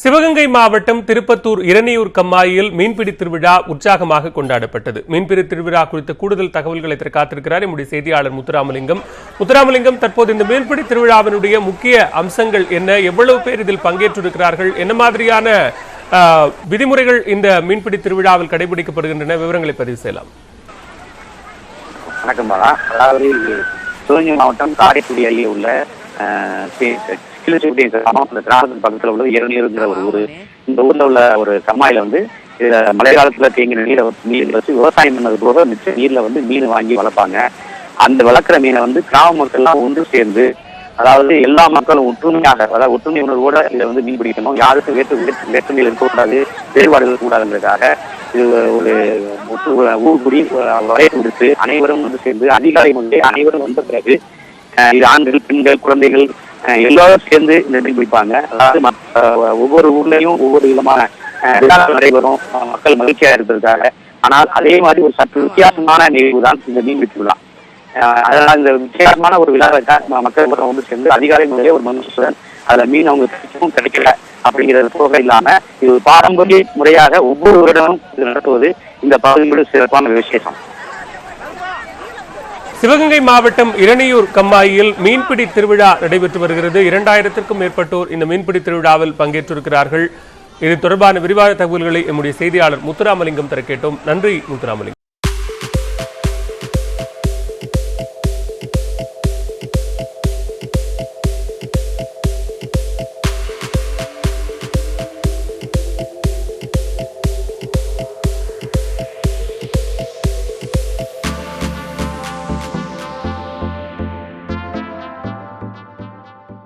சிவகங்கை மாவட்டம் திருப்பத்தூர் இரணியூர் கம்மாயில் மீன்பிடி திருவிழா உற்சாகமாக கொண்டாடப்பட்டது. மீன்பிடி திருவிழா குறித்த கூடுதல் தகவல்களை காத்திருக்கிறார். நம்முடைய செய்தியாளர் முத்துராமலிங்கம். முத்துராமலிங்கம் தற்போது இந்த மீன்பிடி திருவிழாவினுடைய முக்கிய அம்சங்கள் என்ன? எவ்வளவு பேர் இதில் பங்கேற்றிருக்கிறார்கள்? என்ன மாதிரியான விதிமுறைகள் இந்த மீன்பிடி திருவிழாவில் கடைபிடிக்கப்படுகின்றன? விவரங்களை பதிவு செய்யலாம். வணக்கம் அதாவது சிவகங்கை மாவட்டம் காரைக்குடி அருகே உள்ள அந்த கிராமத்துக்கு பக்கத்தில் உள்ள இரநீருங்கிற ஒரு ஊர். இந்த ஊர்ல உள்ள ஒரு கம்மாயில வந்து இதுல மழை காலத்துல தேங்கின நீரை நீர் வச்சு விவசாயம் பண்ணது போக மிச்ச நீர்ல வந்து மீன் வாங்கி வளர்ப்பாங்க. அந்த வளர்க்குற மீனை வந்து கிராம மக்கள்லாம் ஒன்று சேர்ந்து அதாவது எல்லா மக்களும் ஒற்றுமையாக அதாவது ஒற்றுமை உணர்வோட இதை வந்து மீன் பிடிக்கணும். யாருக்கும் வேற்று வேற்று- வேற்றுமையில் இருக்கக்கூடாது வேறுபாடுகள் இருக்கக்கூடாதுன்றதுக்காக இது ஒரு ஒற்று ஊர் கூடி வரைய கொடுத்து அனைவரும் வந்து சேர்ந்து அதிகாலை முன்பே அனைவரும் வந்த பிறகு இது ஆண்கள் பெண்கள் குழந்தைகள் எல்லாரும் சேர்ந்து இந்த மீன் பிடிப்பாங்க அதாவது ஒவ்வொரு ஊர்லயும் ஒவ்வொரு விதமான விழாக்கள் நடைபெறும். மக்கள் மகிழ்ச்சியா இருப்பதற்காக ஆனால் அதே மாதிரி ஒரு சற்று வித்தியாசமான நிகழ்வு தான் இந்த மீன் பிடிப்பு விழா. அதனால இந்த வித்தியாசமான ஒரு விழாவை மக்கள் கூட வந்து சேர்ந்து அதிகாலை முறையே ஒரு மனுஷன் அதுல மீன் அவங்க கிடைக்கவும் கிடைக்கல அப்படிங்கிறது போக இல்லாம இது பாரம்பரிய முறையாக ஒவ்வொரு வருடமும் இது நடத்துவது இந்த பகுதியோட சிறப்பான விசேஷம். சிவகங்கை மாவட்டம் இரணியூர் கம்மாயில் மீன்பிடி திருவிழா நடைபெற்று வருகிறது. இரண்டாயிரத்திற்கும் மேற்பட்டோர் இந்த மீன்பிடி திருவிழாவில் பங்கேற்றிருக்கிறார்கள். இது தொடர்பான விரிவான தகவல்களை எம்முடைய செய்தியாளர் முத்துராமலிங்கம் தர கேட்டோம். நன்றி முத்துராமலிங்கம்.